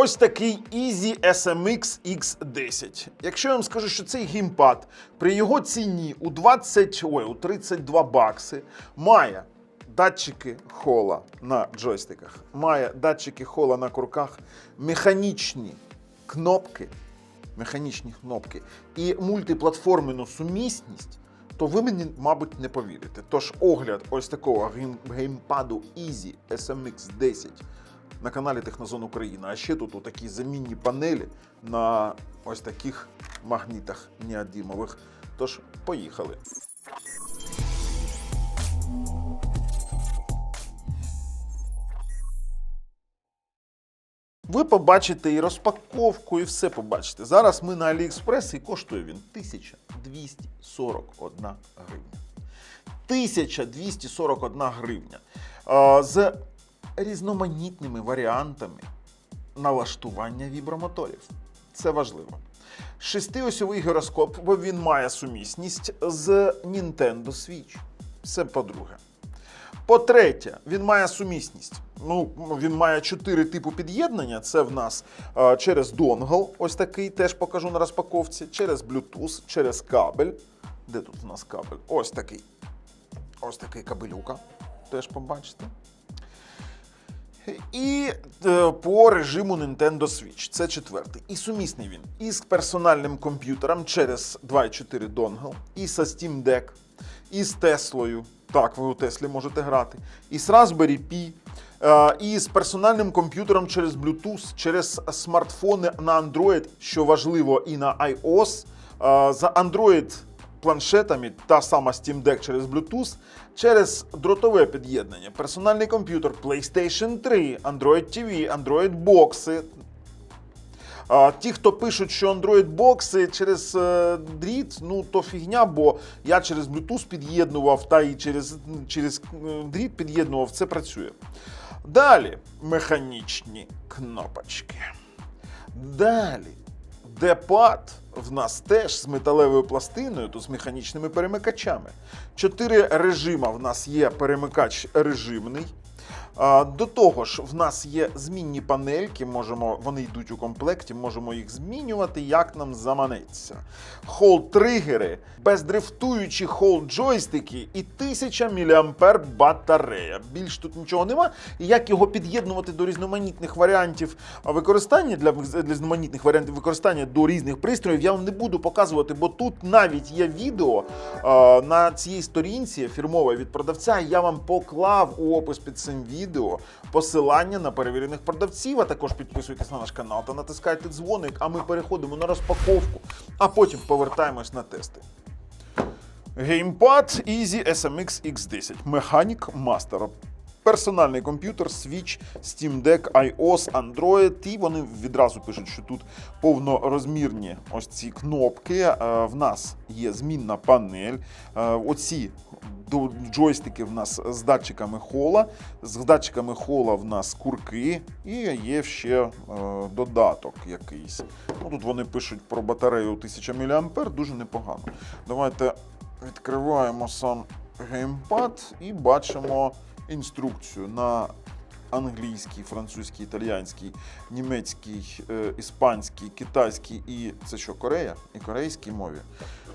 Ось такий Easy SMX X10. Якщо я вам скажу, що цей геймпад при його ціні у 20, ой, у 32 бакси має датчики хола на джойстиках, має датчики хола на курках, механічні кнопки, механічні кнопки і мультиплатформену сумісність, то ви мені, мабуть, не повірите. Тож огляд ось такого геймпаду Easy SMX 10 на каналі Технозон Україна. А ще тут такі замінні панелі на ось таких магнітах неодімових. Тож, поїхали. Ви побачите і розпаковку, і все побачите. Зараз ми на AliExpress і коштує він 1241 гривня. 1241 гривня. З різноманітними варіантами налаштування вібромоторів. Це важливо. Шестиосьовий гіроскоп, бо він має сумісність з Nintendo Switch. Це по-друге. По-третє, він має сумісність. Ну, він має чотири типу під'єднання. Це в нас е, через донгл, ось такий, теж покажу на розпаковці, через Bluetooth, через кабель. Де тут у нас кабель? Ось такий. Ось такий кабелюка. Теж побачите. І е, по режиму Nintendo Switch. Це четвертий. І сумісний він із персональним комп'ютером через 2.4 донгл, і з Steam Deck, і з Теслою. Так, ви у Теслі можете грати. І з Raspberry Pi, е, і з персональним комп'ютером через Bluetooth, через смартфони на Android, що важливо, і на iOS. Е, За Android планшетами, та сама Steam Deck через Bluetooth, через дротове під'єднання, персональний комп'ютер, PlayStation 3, Android TV, Android бокси. Ті, хто пишуть, що Android бокси через е, дріт, ну то фігня, бо я через Bluetooth під'єднував та і через, через е, дріт під'єднував, це працює. Далі механічні кнопочки. Далі Депад в нас теж з металевою пластиною, то з механічними перемикачами. Чотири режима в нас є перемикач режимний. До того ж, в нас є змінні панельки, можемо, вони йдуть у комплекті, можемо їх змінювати, як нам заманеться. Хол-тригери, бездрифтуючі хол-джойстики і 1000 мА батарея. Більш тут нічого нема. І як його під'єднувати до різноманітних варіантів використання для, для різноманітних варіантів використання до різних пристроїв, я вам не буду показувати, бо тут навіть є відео на цій сторінці фірмове від продавця. Я вам поклав у опис під цим відео посилання на перевірених продавців. А також підписуйтесь на наш канал та натискайте дзвоник. А ми переходимо на розпаковку, а потім повертаємось на тести. Геймпад Easy SMX X10. Механік Master. Персональний комп'ютер, Switch, Steam Deck, iOS, Android. І вони відразу пишуть, що тут повнорозмірні ось ці кнопки. Е, В нас є змінна панель. Е, Оці джойстики в нас з датчиками хола. З датчиками хола в нас курки, і є ще е, додаток якийсь. Ну, тут вони пишуть про батарею 1000 мА, дуже непогано. Давайте відкриваємо сам геймпад і бачимо інструкцію на англійській, французькій, італійській, німецькій, е, іспанській, китайській і це що, Корея? І корейській мові.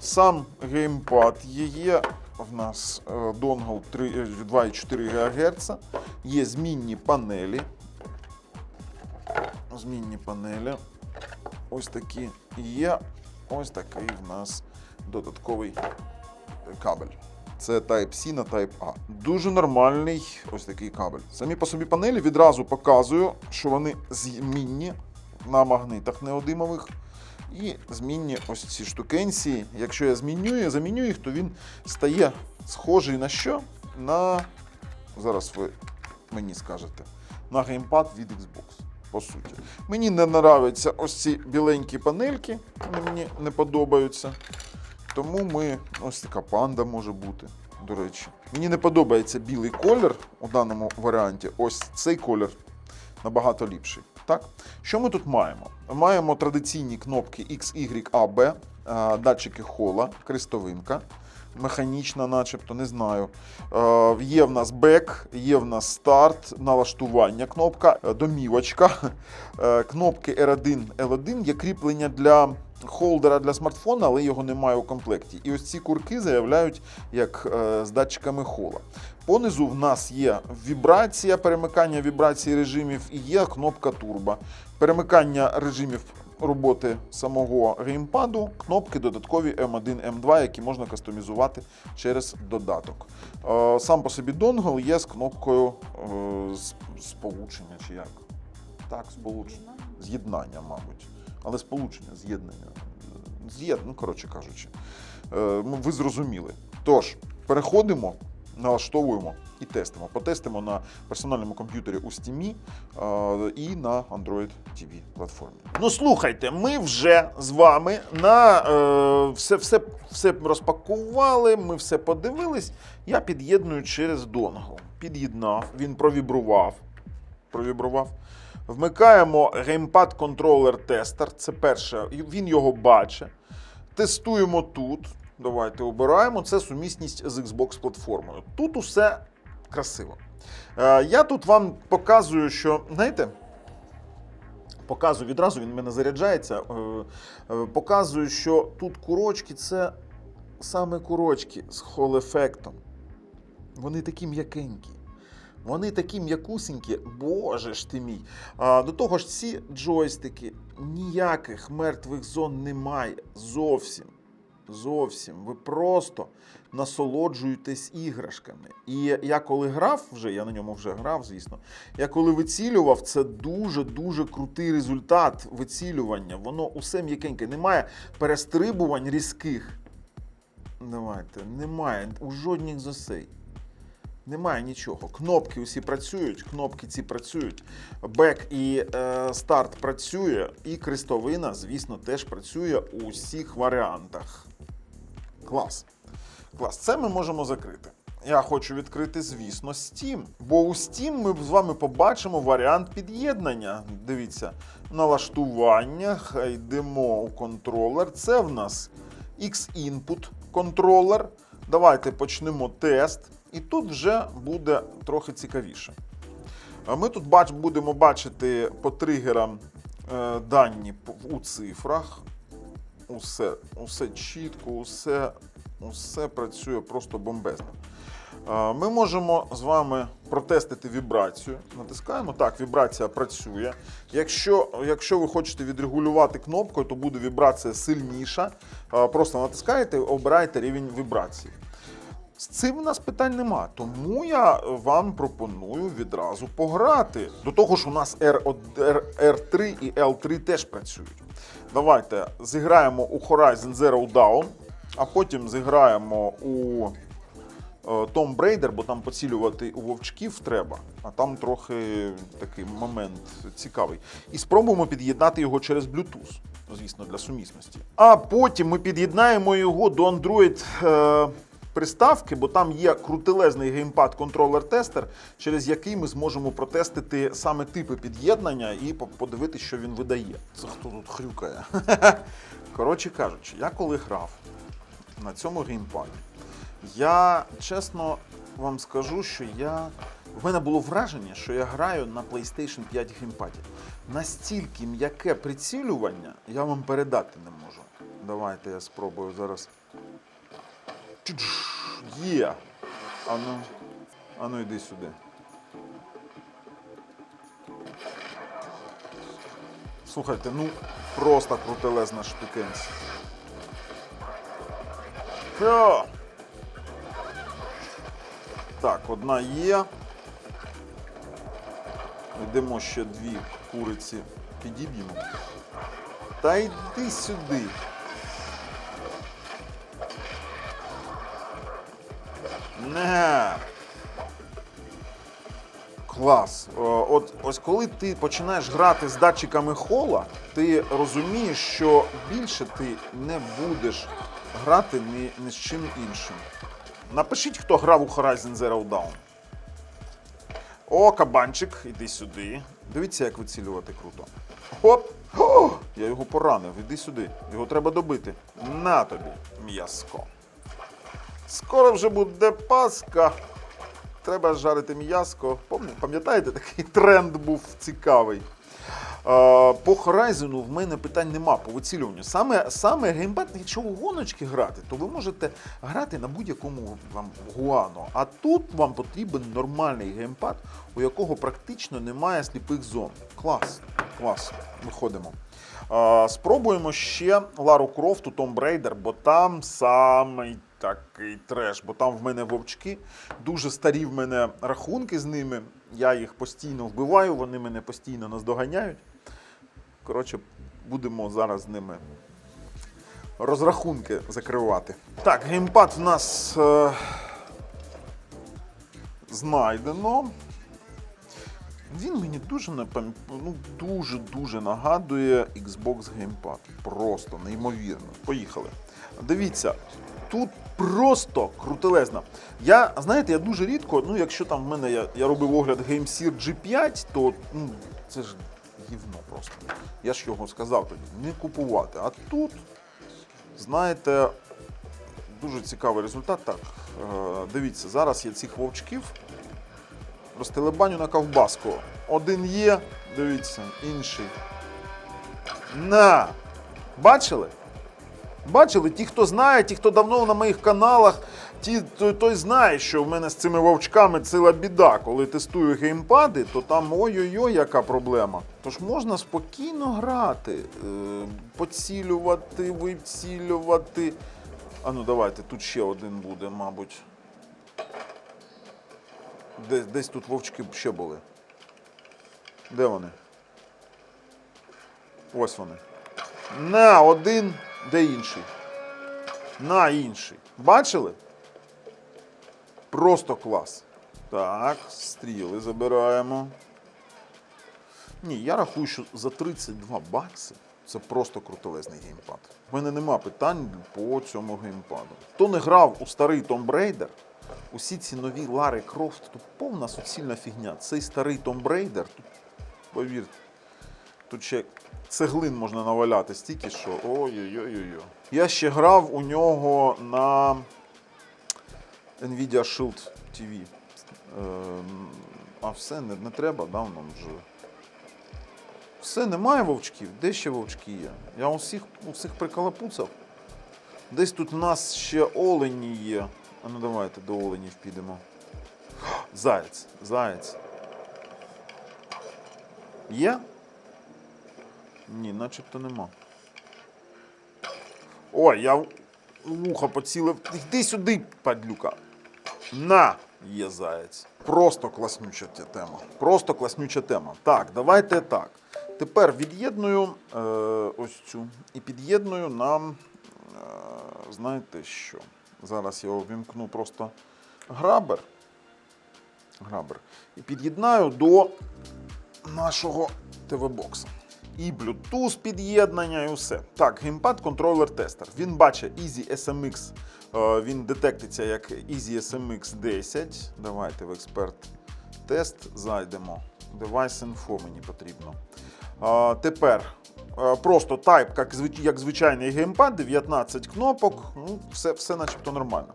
Сам геймпад є, в нас е, донгл 3, е, 2,4 ГГц, є змінні панелі. Змінні панелі. Ось такі є. Ось такий в нас додатковий кабель. Це Type-C на Type-A. Дуже нормальний ось такий кабель. Самі по собі панелі відразу показую, що вони змінні на магнитах неодимових. І змінні ось ці штукенці. Якщо я змінюю, заміню їх, то він стає схожий на що? На. Зараз ви мені скажете. На геймпад від Xbox. По суті. Мені не нравляться ось ці біленькі панельки, вони мені не подобаються. Тому ми. Ось така панда може бути, до речі. Мені не подобається білий колір у даному варіанті. Ось цей колір набагато ліпший. Так? Що ми тут маємо? Маємо традиційні кнопки X, Y, A, B, е, датчики хола, крестовинка. механічна, начебто, не знаю. Е, є в нас бек, є в нас старт, налаштування кнопка, е, домівочка, кнопки R1, L1 є кріплення для холдера для смартфона, але його немає у комплекті. І ось ці курки заявляють як е, з датчиками хола. Понизу в нас є вібрація, перемикання вібрації режимів і є кнопка турбо. Перемикання режимів роботи самого геймпаду, кнопки додаткові M1, M2, які можна кастомізувати через додаток. Е, Сам по собі донгл є з кнопкою е, сполучення чи як? Так, сполучення. З'єднання, мабуть. Але сполучення, з'єднання. З'єд... Ну, коротше кажучи. Е, ну, ви зрозуміли. Тож, переходимо, налаштовуємо і тестимо. Потестимо на персональному комп'ютері у Steam е, і на Android TV платформі. Ну слухайте, ми вже з вами на е, все, все, все розпакували, ми все подивились. Я під'єдную через донгл. Під'єднав, він провібрував. Провібрував. Вмикаємо геймпад контролер тестер. Це перше, він його бачить. Тестуємо тут. Давайте обираємо. Це сумісність з Xbox платформою. Тут усе красиво. Е, я тут вам показую, що, знаєте, показую відразу, він в мене заряджається. Е, е, показую, що тут курочки це саме курочки з хол-ефектом. Вони такі м'якенькі. Вони такі м'якусенькі, боже ж ти мій. А, до того ж, ці джойстики ніяких мертвих зон немає. Зовсім. Зовсім. Ви просто насолоджуєтесь іграшками. І я коли грав вже, я на ньому вже грав, звісно. Я коли вицілював, це дуже-дуже крутий результат вицілювання. Воно усе м'якеньке. Немає перестрибувань різких. Давайте, немає у жодних з осей. Немає нічого. Кнопки усі працюють, кнопки ці працюють. Бек і е, старт працює, і крестовина, звісно, теж працює у всіх варіантах. Клас. Клас. Це ми можемо закрити. Я хочу відкрити, звісно, Steam. Бо у Steam ми з вами побачимо варіант під'єднання. Дивіться, налаштування, йдемо у контролер. Це в нас X-Input контролер. Давайте почнемо тест. І тут вже буде трохи цікавіше. Ми тут бач, будемо бачити по тригерам е, дані у цифрах. Усе, усе чітко, усе, усе працює просто бомбезно. Ми можемо з вами протестити вібрацію. Натискаємо. Так, вібрація працює. Якщо, якщо ви хочете відрегулювати кнопкою, то буде вібрація сильніша. Просто натискаєте, обираєте рівень вібрації. З цим у нас питань нема, тому я вам пропоную відразу пограти. До того ж, у нас R, R3 і L3 теж працюють. Давайте зіграємо у Horizon Zero Dawn, а потім зіграємо у е, Tomb Raider, бо там поцілювати у вовчків треба, а там трохи такий момент цікавий. І спробуємо під'єднати його через Bluetooth, звісно, для сумісності. А потім ми під'єднаємо його до Android. Е, Приставки, бо там є крутелезний геймпад контролер тестер, через який ми зможемо протестити саме типи під'єднання і по- подивитися, що він видає. Це хто тут хрюкає? Коротше кажучи, я коли грав на цьому геймпаді, я чесно вам скажу, що я. В мене було враження, що я граю на PlayStation 5 геймпаді. Настільки м'яке прицілювання я вам передати не можу. Давайте я спробую зараз. Є! Ану, ану йди сюди. Слухайте, ну просто крутелезна штукенція. Так, одна є. Йдемо ще дві куриці підіб'ємо. Та йди сюди. Не. Клас. Е, От ось коли ти починаєш грати з датчиками хола, ти розумієш, що більше ти не будеш грати ні, ні з чим іншим. Напишіть, хто грав у Horizon Zero Dawn. О, кабанчик, іди сюди. Дивіться, як вицілювати круто. Хоп! О, я його поранив, іди сюди. Його треба добити. На тобі, м'яско. Скоро вже буде Пасха. Треба жарити м'яско. Пам'ятаєте, такий тренд був цікавий. По Horizon в мене питань нема по вицілюванню. Саме, саме геймпад, якщо у гоночки грати, то ви можете грати на будь-якому вам гуано. А тут вам потрібен нормальний геймпад, у якого практично немає сліпих зон. Клас, клас. Виходимо. Спробуємо ще Лару Крофт у Tomb Raider, бо там самий такий треш, бо там в мене вовчки. Дуже старі в мене рахунки з ними. Я їх постійно вбиваю, вони мене постійно наздоганяють. Коротше, будемо зараз з ними розрахунки закривати. Так, геймпад в нас е, знайдено. Він мені дуже ну, дуже дуже нагадує Xbox Gamepad. Просто неймовірно. Поїхали. Дивіться, тут просто крутелезно. Я, знаєте, я дуже рідко, ну якщо там в мене я, я робив огляд GameSear G5, то ну, це ж гівно просто. Я ж його сказав тоді, не купувати. А тут, знаєте, дуже цікавий результат. Так, е, дивіться, зараз я цих вовчків розтелебаню на ковбаску. Один є, дивіться, інший. На! Бачили? Бачили? Ті, хто знає, ті, хто давно на моїх каналах, ті, той, той знає, що в мене з цими вовчками ціла біда. Коли тестую геймпади, то там ой-ой-ой, яка проблема. Тож можна спокійно грати, е, поцілювати, вицілювати. А ну давайте, тут ще один буде, мабуть. Десь, десь тут вовчки ще були. Де вони? Ось вони. На один, де інший. На інший. Бачили? Просто клас. Так, стріли забираємо. Ні, я рахую, що за 32 бакси це просто крутелезний геймпад. У мене нема питань по цьому геймпаду. Хто не грав у старий Tomb Raider, усі ці нові Лари Крофт, тут повна суцільна фігня. Цей старий Tomb Raider, тут, повірте, тут ще цеглин можна наваляти стільки, що ой-ой-ой-ой. Я ще грав у нього на Nvidia Shield TV. А все, не, не треба, да, воно вже. Все, немає вовчків. Де ще вовчки є? Я усіх, усіх прикалапуцав. Десь тут у нас ще олені є. А ну давайте до оленів підемо. Заєць, заєць. Є? Ні, начебто нема. Ой, я вуха поцілив. Йди сюди, падлюка. На, є заєць. Просто класнюча тема. Просто класнюча тема. Так, давайте так. Тепер від'єдную е, ось цю і під'єдную нам. Е, знаєте що? Зараз я увімкну просто грабер. Грабер. І під'єднаю до нашого ТВ-бокса. І Bluetooth під'єднання, і все. Так, геймпад контролер тестер. Він бачить Easy SMX, е, він детектиться як Easy SMX 10. Давайте в експерт тест зайдемо. Device Info мені потрібно. Тепер е, просто Type, як, звичайний геймпад, 19 кнопок, ну, все, все начебто нормально.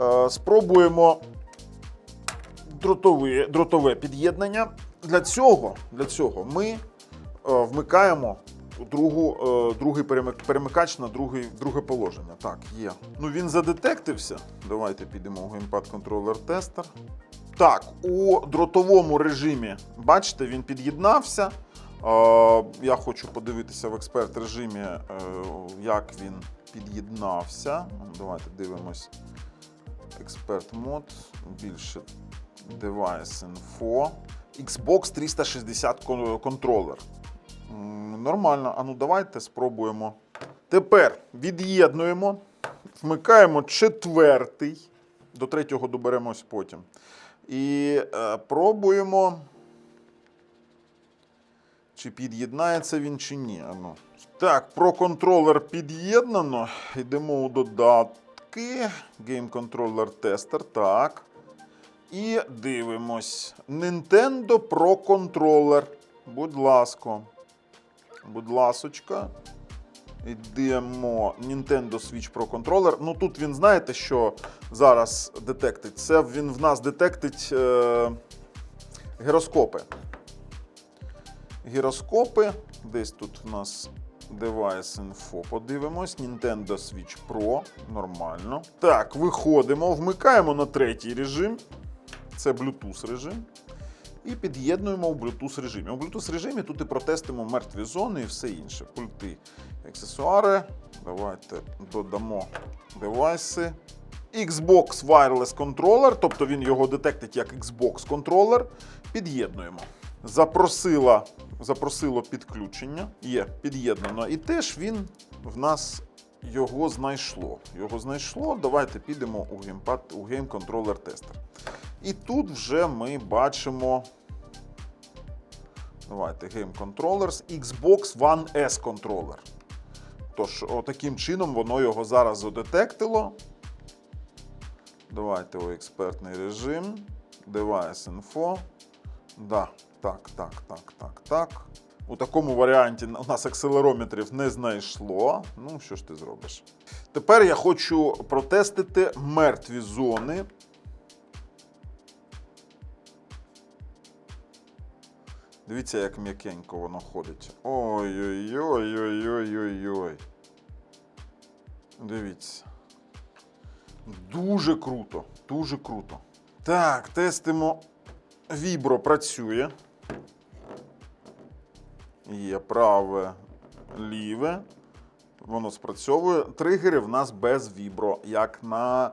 Е, спробуємо дротове, дротове під'єднання. Для цього, для цього ми е, вмикаємо другу, е, другий перемикач на другий, друге положення. Так, є. Ну він задетектився. Давайте підемо в геймпад контролер тестер. Так, у дротовому режимі, бачите, він під'єднався. Е, я хочу подивитися в експерт режимі, е, як він під'єднався. Давайте дивимось. Експерт мод, більше Device Info. Xbox 360 кон- контролер. Нормально. А ну давайте спробуємо. Тепер від'єднуємо, вмикаємо четвертий. До третього доберемось потім. І е, пробуємо. Чи під'єднається він, чи ні. Ану. Так, про контролер під'єднано. Йдемо у додатки. Game Controller Tester. Так. І дивимось. Nintendo Pro Controller. Будь ласка. Будь ласочка. Йдемо Nintendo Switch Pro Controller. Ну тут він знаєте, що зараз детектить? Це він в нас детектить е, гіроскопи. Гіроскопи. Десь тут в нас Device Info. Подивимось. Nintendo Switch Pro. Нормально. Так, виходимо, вмикаємо на третій режим. Це Bluetooth режим. І під'єднуємо в Bluetooth режимі. У Bluetooth режимі тут і протестимо мертві зони і все інше. Пульти, аксесуари. Давайте додамо девайси. Xbox Wireless Controller, тобто він його детектить як Xbox контролер. Під'єднуємо. Запросила, запросило підключення. Є під'єднано. І теж він в нас його знайшло. Його знайшло. Давайте підемо у геймпад, у Controller Tester. І тут вже ми бачимо. Давайте Game Controllers, Xbox One S контролер. Тож, таким чином воно його зараз задетектило. Давайте у експертний режим. Device Info. Да, так, так, так, так, так. У такому варіанті у нас акселерометрів не знайшло. Ну, що ж ти зробиш? Тепер я хочу протестити мертві зони. Дивіться, як м'якенько воно ходить. Ой-ой-ой-ой-ой-ой-ой. Dивіться. Дуже круто. Дуже круто. Так, тестимо. Вібро працює. Є праве, ліве. Воно спрацьовує. Тригери в нас без вібро, як на, е,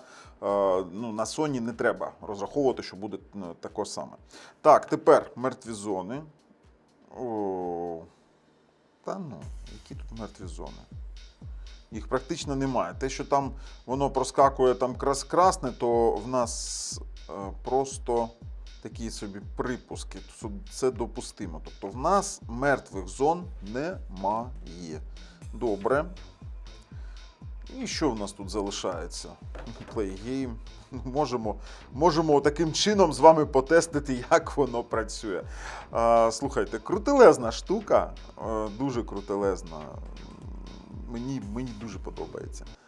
ну, на Sony не треба розраховувати, що буде ну, таке саме. Так, тепер мертві зони. О, та ну, які тут мертві зони? Їх практично немає. Те, що там воно проскакує там крас-красне, то в нас е, просто такі собі припуски. Це- допустимо. Тобто в нас мертвих зон немає. Добре. І що в нас тут залишається? Play game. Можемо, можемо таким чином з вами потестити, як воно працює. А, слухайте, крутелезна штука, е, дуже крутелезна. Мені, мені дуже подобається.